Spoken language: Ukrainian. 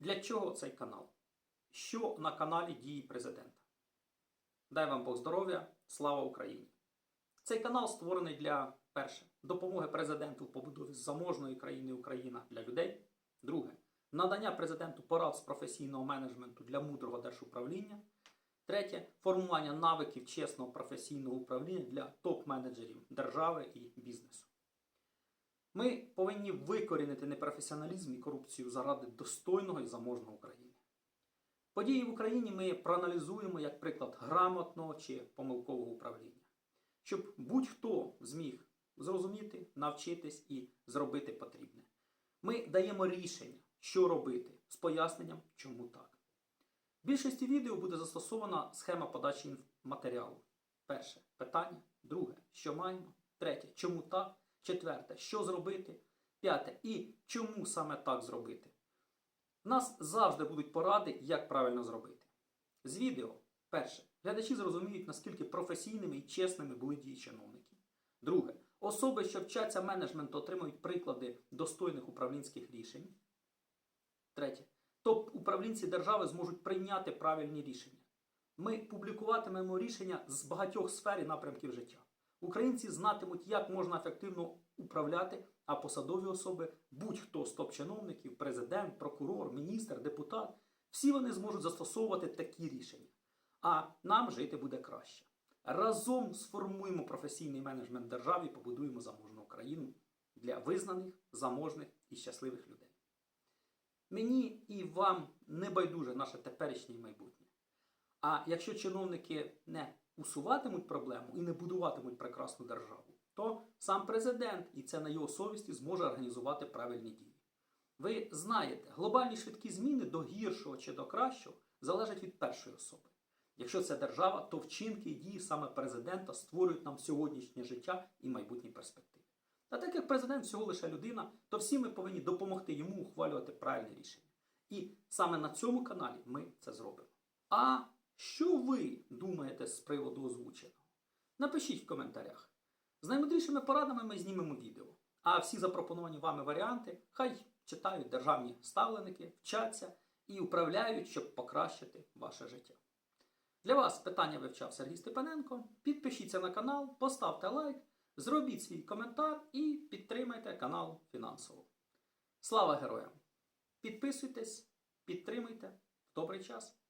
Для чого цей канал? Що на каналі дії президента? Дай вам Бог здоров'я, слава Україні! Цей канал створений для перше допомоги президенту в побудові заможної країни Україна для людей. Друге надання президенту порад з професійного менеджменту для мудрого держуправління. Третє формування навиків чесного професійного управління для топ-менеджерів держави і бізнесу. Ми повинні викорінити непрофесіоналізм і корупцію заради достойного і заможного України. Події в Україні ми проаналізуємо як приклад грамотного чи помилкового управління, щоб будь-хто зміг зрозуміти, навчитись і зробити потрібне. Ми даємо рішення, що робити, з поясненням, чому так. В більшості відео буде застосована схема подачі матеріалу. Перше питання, друге, що маємо, третє, чому так, четверте, що зробити, п'яте і чому саме так зробити. У нас завжди будуть поради, як правильно зробити. З відео, перше, глядачі зрозуміють, наскільки професійними і чесними були дії чиновників. Друге, особи, що вчаться менеджменту, отримують приклади достойних управлінських рішень. Третє. Топ-управлінці держави зможуть прийняти правильні рішення. Ми публікуватимемо рішення з багатьох сфер і напрямків життя. Українці знатимуть, як можна ефективно управляти, а посадові особи, будь-хто з топ-чиновників, президент, прокурор, міністр, депутат, всі вони зможуть застосовувати такі рішення. А нам жити буде краще. Разом сформуємо професійний менеджмент держави і побудуємо заможну Україну для визнаних, заможних і щасливих людей. Мені і вам не байдуже наше теперішнє майбутнє. А якщо чиновники не усуватимуть проблему і не будуватимуть прекрасну державу, то сам президент, і це на його совісті, зможе організувати правильні дії. Ви знаєте, глобальні швидкі зміни до гіршого чи до кращого залежать від першої особи. Якщо це держава, то вчинки і дії саме президента створюють нам сьогоднішнє життя і майбутні перспективи. Та так як президент всього лише людина, то всі ми повинні допомогти йому ухвалювати правильні рішення. І саме на цьому каналі ми це зробимо. А що ви думаєте з приводу озвученого? Напишіть в коментарях. З наймудрішими порадами ми знімемо відео. А всі запропоновані вами варіанти хай читають державні ставленики, вчаться і управляють, щоб покращити ваше життя. Для вас питання вивчав Сергій Степаненко. Підпишіться на канал, поставте лайк, зробіть свій коментар і підтримайте канал фінансово. Слава героям! Підписуйтесь, підтримуйте в добрий час!